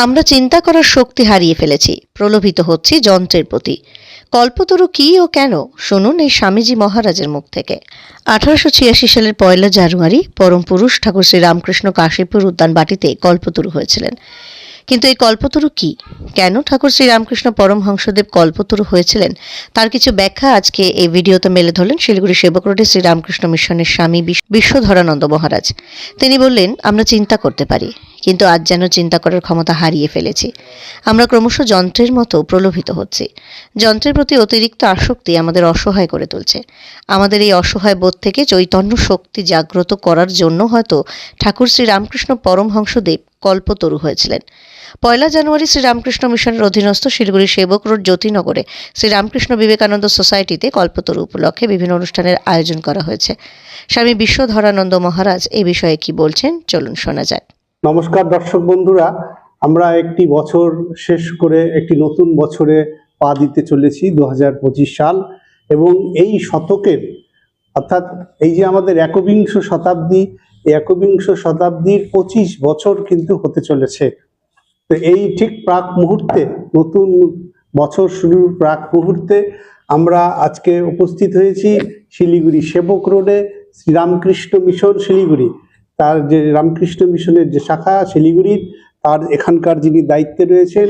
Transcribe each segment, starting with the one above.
আমরা চিন্তা করার শক্তি হারিয়ে ফেলেছি, প্রলোভিত হচ্ছি যন্ত্রের প্রতি। কল্পতরু কি ও কেন? শুনুন এই স্বামীজি মহারাজের মুখ থেকে। আঠারোশো ছিয়াশি সালের পয়লা জানুয়ারি পরম পুরুষ ঠাকুর শ্রী রামকৃষ্ণ কাশীপুর উদ্যান বাটিতে কল্পতরু হয়েছিলেন। কিন্তু এই কল্পতরু কি? কেন ঠাকুর শ্রী রামকৃষ্ণ পরমহংসদেব কল্পতরু হয়েছিলেন? তার কিছু ব্যাখ্যা আজকে এই ভিডিওতে মেলে ধরলেন শিলিগুড়ি সেবক রোডে শ্রী রামকৃষ্ণ মিশনের স্বামী বিশ্ব- বিশ্বধরানন্দ মহারাজ। তিনি বললেন, আমরা চিন্তা করতে পারি। কিন্তু আজ যেন চিন্তা করার ক্ষমতা হারিয়ে ফেলেছি। আমরা ক্রমশ যন্ত্রের মতো প্রলোভিত হচ্ছি। যন্ত্রের প্রতি অতিরিক্ত আসক্তি আমাদের অসহায় করে তুলছে। আমাদের এই অসহায় বোধ থেকে চৈতন্য শক্তি জাগ্রত করার জন্য হয়তো ঠাকুর শ্রী রামকৃষ্ণ পরমহংসদেব কল্পতরু হয়েছিলেন। পয়লা জানুয়ারি শ্রীরামকৃষ্ণ মিশনের অধীনস্থ শিলিগুড়ি সেবক রোড জ্যোতিনগরে শ্রীরামকৃষ্ণ বিবেকানন্দ সোসাইটিতে কল্পতরু উপলক্ষে বিভিন্ন অনুষ্ঠানের আয়োজন করা হয়েছে। স্বামী বিশ্বধরানন্দ মহারাজ এ বিষয়ে কি বলছেন? চলুন শোনা যায় নমস্কার দর্শক বন্ধুরা, আমরা একটি বছর শেষ করে একটি নতুন বছরে পা দিতে চলেছি দু হাজার পঁচিশ সাল এবং এই শতকের, অর্থাৎ এই যে আমাদের একবিংশ শতাব্দী একবিংশ শতাব্দীর পঁচিশ বছর কিন্তু হতে চলেছে। তো এই ঠিক প্রাক মুহূর্তে, নতুন বছর শুরুর প্রাক মুহূর্তে আমরা আজকে উপস্থিত হয়েছি শিলিগুড়ি সেবক রোডে শ্রীরামকৃষ্ণ মিশন শিলিগুড়ি। তার যে রামকৃষ্ণ মিশনের যে শাখা, শিলিগুড়ির, তার এখানকার যিনি দায়িত্বে রয়েছেন,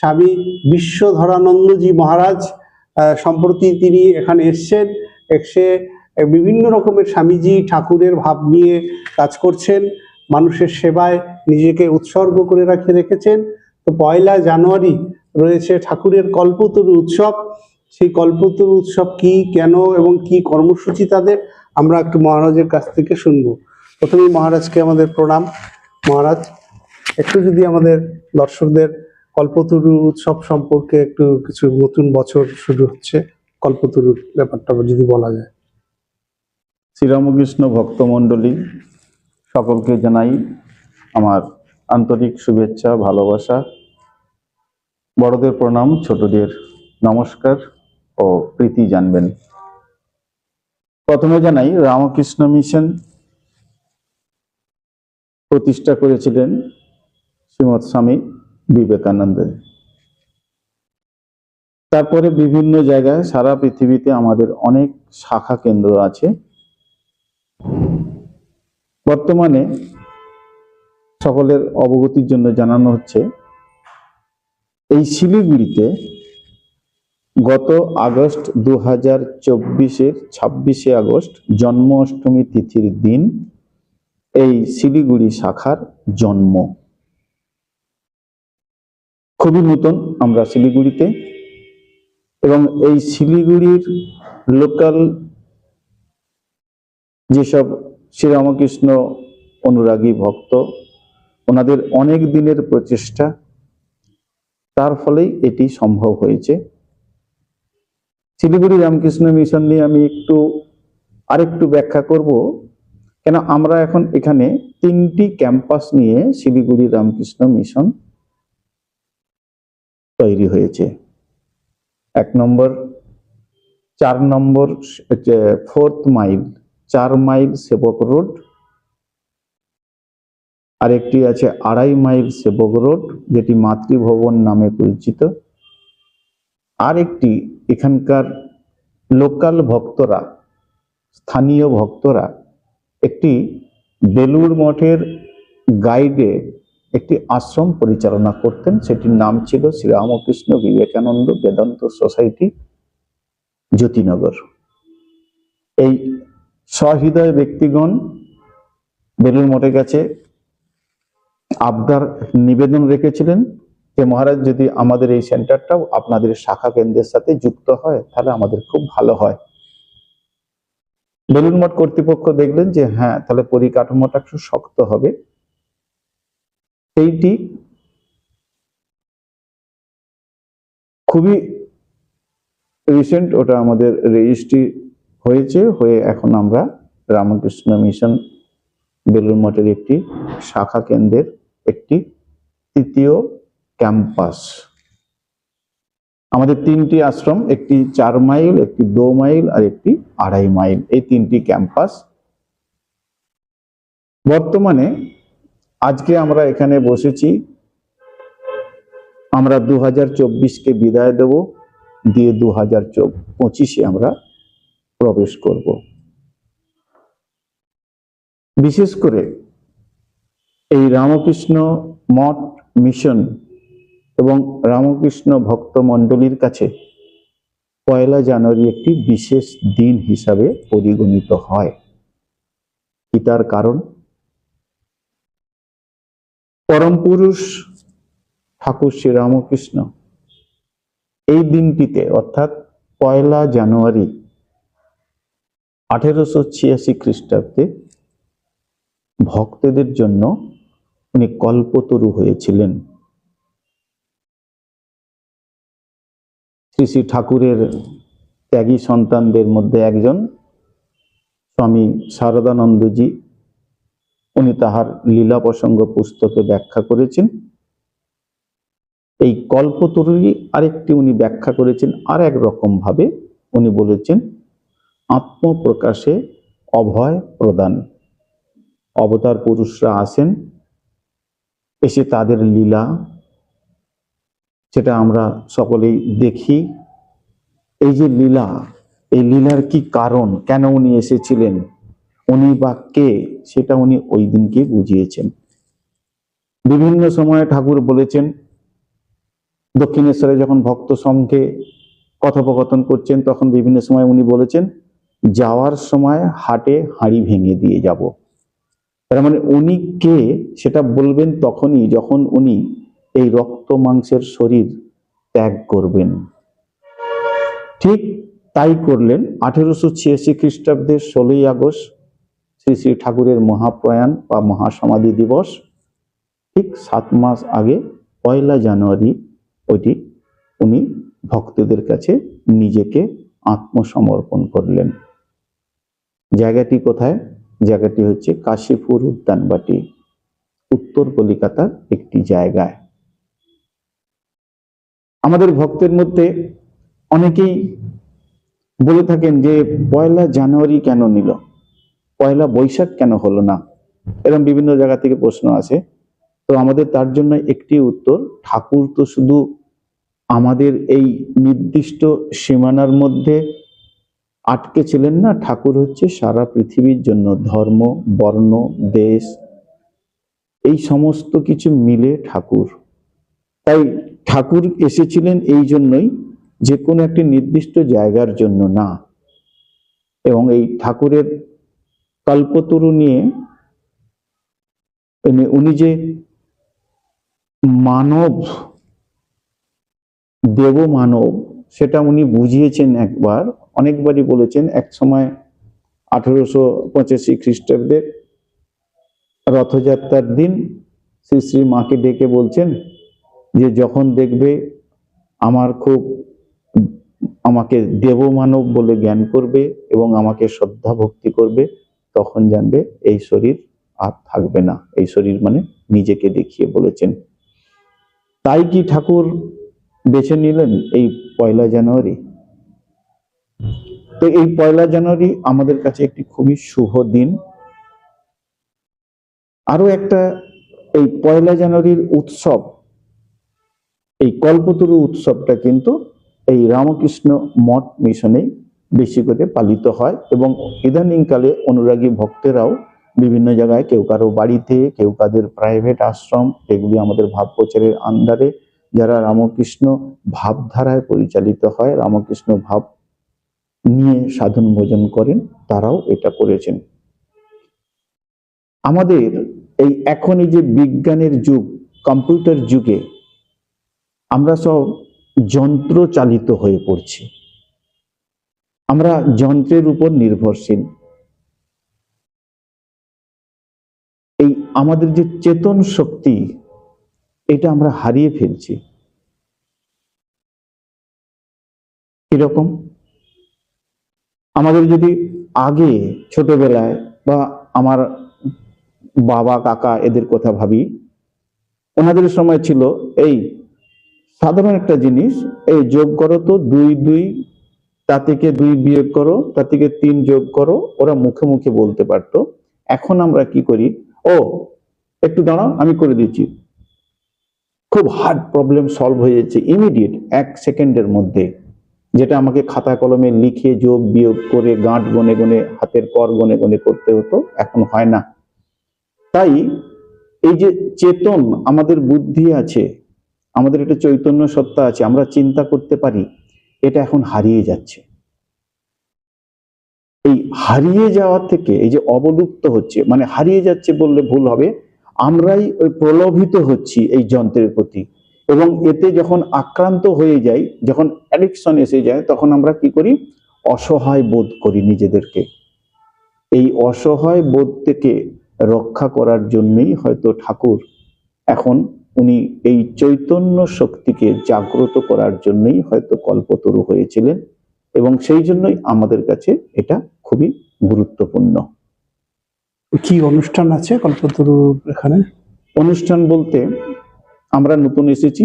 স্বামী বিশ্বধরানন্দজি মহারাজ সম্প্রতি তিনি এখানে এসছেন, এসে বিভিন্ন রকমের স্বামীজি ঠাকুরের ভাব নিয়ে কাজ করছেন, মানুষের সেবায় নিজেকে উৎসর্গ করে রাখে রেখেছেন। তো পয়লা জানুয়ারি রয়েছে ঠাকুরের কল্পতরু উৎসব। সেই কল্পতরু উৎসব কি, কেন এবং কি কর্মসূচি তাদের, আমরা একটু মহারাজের কাছ থেকে শুনব। প্রথমে মহারাজকে আমাদের প্রণাম। মহারাজ, একটু যদি আমাদের দর্শকদের কল্পতরু উৎসব সম্পর্কে একটু কিছু নতুন বছর শুরু হচ্ছে, কল্পতরুর ব্যাপারটা যদি বলা যায়। শ্রীরামকৃষ্ণ ভক্তমণ্ডলী, সকলকে জানাই আমার আন্তরিক শুভেচ্ছা, ভালোবাসা। বড়দের প্রণাম, ছোটদের নমস্কার ও প্রীতি জানবেন। প্রথমে জানাই রামকৃষ্ণ মিশন প্রতিষ্ঠা করেছিলেন শ্রীমৎ স্বামী বিবেকানন্দ তারপরে বিভিন্ন জায়গায় সারা পৃথিবীতে আমাদের অনেক শাখা কেন্দ্র আছে। বর্তমানে সকলের অবগতির জন্য জানানো হচ্ছে, এই শিলিগুড়িতে গত আগস্ট দু হাজার চব্বিশের ছাব্বিশে আগস্ট জন্মাষ্টমী তিথির দিন এই শিলিগুড়ি শাখার জন্ম। খুবই নতুন আমরা শিলিগুড়িতে এবং এই শিলিগুড়ির লোকাল যেসব শ্রীরামকৃষ্ণ অনুরাগী ভক্ত, ওনাদের অনেক দিনের প্রচেষ্টা, তার ফলেই এটি সম্ভব হয়েছে। শিলিগুড়ি রামকৃষ্ণ মিশন নিয়ে আমি একটু আরেকটু ব্যাখ্যা করব। কেন আমরা এখন এখানে তিনটি ক্যাম্পাস নিয়ে শিলিগুড়ি রামকৃষ্ণ মিশন তৈরি হয়েছে। এক নম্বর, চার নম্বর ফোর্থ মাইল, চার মাইল সেবক রোড। আরেকটি আছে আড়াই মাইল সেবক রোড, যেটি মাতৃভবন নামে পরিচিত। আরেকটি, এখানকার লোকাল ভক্তরা, স্থানীয় ভক্তরা একটি বেলুর মঠের গাইডে একটি আশ্রম পরিচালনা করতেন। সেটির নাম ছিল শ্রীরামকৃষ্ণ বিবেকানন্দ বেদান্ত সোসাইটি, জ্যোতিনগর। এই সহৃদয় ব্যক্তিগণ বেলুর মঠের কাছে আবদার নিবেদন রেখেছিলেন যে, মহারাজ, যদি আমাদের এই সেন্টারটাও আপনাদের শাখা কেন্দ্রের সাথে যুক্ত হয়, তাহলে আমাদের খুব ভালো হয়। বেলুর মঠ কর্তৃপক্ষ দেখলেন যে হ্যাঁ তাহলে পরিকাঠামোটা একটু শক্ত হবে। এইটি খুবই রিসেন্ট ওটা আমাদের রেজিস্ট্রি হয়েছে, হয়ে এখন আমরা রামকৃষ্ণ মিশন বেলুর মঠের একটি শাখা কেন্দ্রের একটি তৃতীয় ক্যাম্পাস আমাদের তিনটি আশ্রম, একটি চার মাইল, একটি দো মাইল আর একটি আড়াই মাইল। এই তিনটি ক্যাম্পাস। বর্তমানে আজকে আমরা এখানে বসেছি। আমরা দু হাজার চব্বিশকে বিদায় দেব। দিয়ে দু হাজার পঁচিশে আমরা প্রবেশ করব। বিশেষ করে এই রামকৃষ্ণ মঠ মিশন এবং রামকৃষ্ণ ভক্ত মণ্ডলীর কাছে পয়লা জানুয়ারি একটি বিশেষ দিন হিসাবে পরিগণিত হয়। কি তার কারণ? পরম পুরুষ ঠাকুর শ্রী রামকৃষ্ণ এই দিনটিতে, অর্থাৎ পয়লা জানুয়ারি আঠেরোশো ছিয়াশি খ্রিস্টাব্দে ভক্তদের জন্য উনি কল্পতরু হয়েছিলেন। শ্রী শ্রী ঠাকুরের ত্যাগী সন্তানদের মধ্যে একজন স্বামী শারদানন্দজি। উনি তাহার লীলা প্রসঙ্গ পুস্তকে ব্যাখ্যা করেছেন। এই কল্পতরুরই আরেকটি উনি ব্যাখ্যা করেছেন আর এক রকম ভাবে। উনি বলেছেন, আত্মপ্রকাশে অভয় প্রদান। অবতার পুরুষরা আসেন, এসে তাদের লীলা সেটা আমরা সকলেই দেখি। এই যে লীলা, এই লীলার কি কারণ? কেন উনি এসেছিলেন? উনি বা কে? সেটা উনি ওই দিনকে বুঝিয়েছেন। বিভিন্ন সময়ে ঠাকুর বলেছেন, দক্ষিণেশ্বরে যখন ভক্ত সঙ্গে কথোপকথন করছেন, তখন বিভিন্ন সময় উনি বলেছেন, যাওয়ার সময় হাটে হাঁড়ি ভেঙে দিয়ে যাব। তার মানে উনি কে সেটা বলবেন তখনই যখন উনি এই রক্ত মাংসের শরীর ত্যাগ করবেন। ঠিক তাই করলেন আঠেরোশো ছিয়াশি খ্রিস্টাব্দের ষোলোই আগস্ট শ্রী শ্রী ঠাকুরের মহাপ্রয়াণ বা মহাসমাধি দিবস। ঠিক সাত মাস আগে পয়লা জানুয়ারি ওইটি উনি ভক্তদের কাছে নিজেকে আত্মসমর্পণ করলেন। জায়গাটি কোথায়? জায়গাটি হচ্ছে কাশীপুর উদ্যানবাটি, উত্তর কলিকাতার একটি জায়গায়। আমাদের ভক্তের মধ্যে অনেকেই বলে থাকেন যে, পয়লা জানুয়ারি কেন নিল? পয়লা বৈশাখ কেন হলো না? এরকম বিভিন্ন জায়গা থেকে প্রশ্ন আছে তো আমাদের তার জন্য একটি উত্তর, ঠাকুর তো শুধু আমাদের এই নির্দিষ্ট সীমানার মধ্যে আটকে ছিলেন না। ঠাকুর হচ্ছে সারা পৃথিবীর জন্য ধর্ম, বর্ণ, দেশ, এই সমস্ত কিছু মিলে ঠাকুর। তাই ঠাকুর এসেছিলেন এই জন্যই যে কোনো একটি নির্দিষ্ট জায়গার জন্য না। এবং এই ঠাকুরের কল্পতরু নিয়ে উনি- যে মানব, দেব মানব, সেটা উনি বুঝিয়েছেন একবার, অনেকবারই বলেছেন, এক সময় আঠেরোশো পঁচাশি খ্রিস্টাব্দের রথযাত্রার দিন শ্রী শ্রী মাকে ডেকে বলছেন যে যখন দেখবে আমার খুব আমাকে দেব মানব বলে জ্ঞান করবে এবং আমাকে শ্রদ্ধা ভক্তি করবে, তখন জানবে এই শরীর আর থাকবে না। এই শরীর মানে নিজেকে দেখিয়ে বলেছেন। তাই কি ঠাকুর বেছে নিলেন এই পয়লা জানুয়ারি? তো এই পয়লা জানুয়ারি আমাদের কাছে একটি খুবই শুভ দিন। আরও একটা এই পয়লা জানুয়ারির উৎসব এই কল্পতরু উৎসবটা কিন্তু এই রামকৃষ্ণ মঠ মিশনে বেশি করে পালিত হয় এবং ইদানিংকালে অনুরাগী ভক্তেরাও বিভিন্ন জায়গায় কেউ কারও বাড়িতে, কেউ কাদের প্রাইভেট আশ্রম, এগুলি আমাদের ভাব প্রচারের আন্ডারে যারা রামকৃষ্ণ ভাবধারায় পরিচালিত হয়, রামকৃষ্ণ ভাব নিয়ে সাধন ভোজন করেন, তারাও এটা করেছেন। আমাদের এই এখন এই যে বিজ্ঞানের যুগ, কম্পিউটার যুগে আমরা সব যন্ত্র চালিত হয়ে পড়ছি। আমরা যন্ত্রের উপর নির্ভরশীল। এই আমাদের যে চেতন শক্তি, এটা আমরা হারিয়ে ফেলছি। কীরকম? আমাদের যদি আগে ছোটবেলায় বা আমার বাবা, কাকা এদের কথা ভাবি, ওনাদের সময় ছিল, এই সাধারণ একটা জিনিস, এই যোগ করো তো দুই দুই তা থেকে দুই বিয়োগ করো তা থেকে তিন যোগ করো, ওরা মুখে মুখে বলতে পারতো। এখন আমরা কি করি? ও, একটু দাঁড়াও, আমি করে দিচ্ছি। খুব হার্ড প্রবলেম সলভ হয়ে যাচ্ছে ইমিডিয়েট এক সেকেন্ডের মধ্যে। যেটা আমাকে খাতা কলমে লিখে যোগ, বিয়োগ করে গাঁট গনে গনে, হাতের কর গনে গনে করতে হতো, এখন হয় না। তাই এই যে চেতন, আমাদের বুদ্ধি আছে আমাদের একটা চৈতন্য সত্তা আছে, আমরা চিন্তা করতে পারি, এটা এখন হারিয়ে যাচ্ছে। এই হারিয়ে যাওয়া থেকে, এই যে অবলুপ্ত হচ্ছে মানে হারিয়ে যাচ্ছে বললে ভুল হবে, আমরাই ওই প্রলোভিত হচ্ছি এই যন্ত্রের প্রতি। এবং এতে যখন আক্রান্ত হয়ে যাই, যখন অ্যাডিকশন এসে যায়, তখন আমরা কি করি? অসহায় বোধ করি নিজেদেরকে। এই অসহায় বোধ থেকে রক্ষা করার জন্যই হয়তো ঠাকুর এখন উনি এই চৈতন্য শক্তিকে জাগ্রত করার জন্যই হয়তো কল্পতরু হয়েছিলেন এবং সেই জন্যই আমাদের কাছে এটা খুবই গুরুত্বপূর্ণ। কি অনুষ্ঠান আছে কল্পতরু এখানে? অনুষ্ঠান বলতে আমরা নতুন এসেছি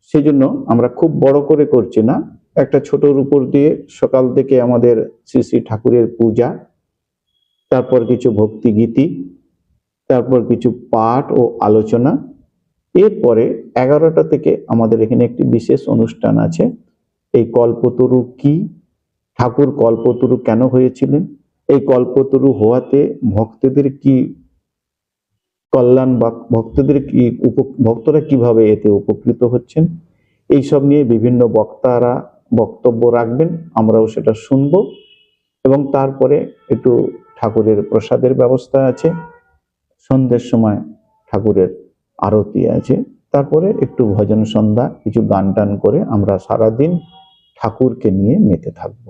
সেজন্য আমরা খুব বড় করে করছি না। একটা ছোটর উপর দিয়ে সকাল থেকে আমাদের শ্রী শ্রী ঠাকুরের পূজা তারপর কিছু ভক্তি গীতি তারপর কিছু পাঠ ও আলোচনা এরপরে এগারোটা থেকে আমাদের এখানে একটি বিশেষ অনুষ্ঠান আছে। এই কল্পতরু কি? ঠাকুর কল্পতরু কেন হয়েছিলেন? এই কল্পতরু হওয়াতে ভক্তদের কি কল্যাণ বা ভক্তদের কি ভক্তরা কীভাবে এতে উপকৃত হচ্ছেন? এইসব নিয়ে বিভিন্ন বক্তারা বক্তব্য রাখবেন, আমরাও সেটা শুনব। এবং তারপরে একটু ঠাকুরের প্রসাদের ব্যবস্থা আছে। সন্ধ্যের সময় ঠাকুরের আরতি আছে। তারপরে একটু ভজন সন্ধ্যা, কিছু গান টান করে আমরা সারাদিন ঠাকুরকে নিয়ে মেতে থাকব।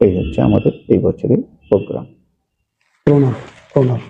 এই হচ্ছে আমাদের এই বছরের প্রোগ্রাম। প্রণাম প্রণাম।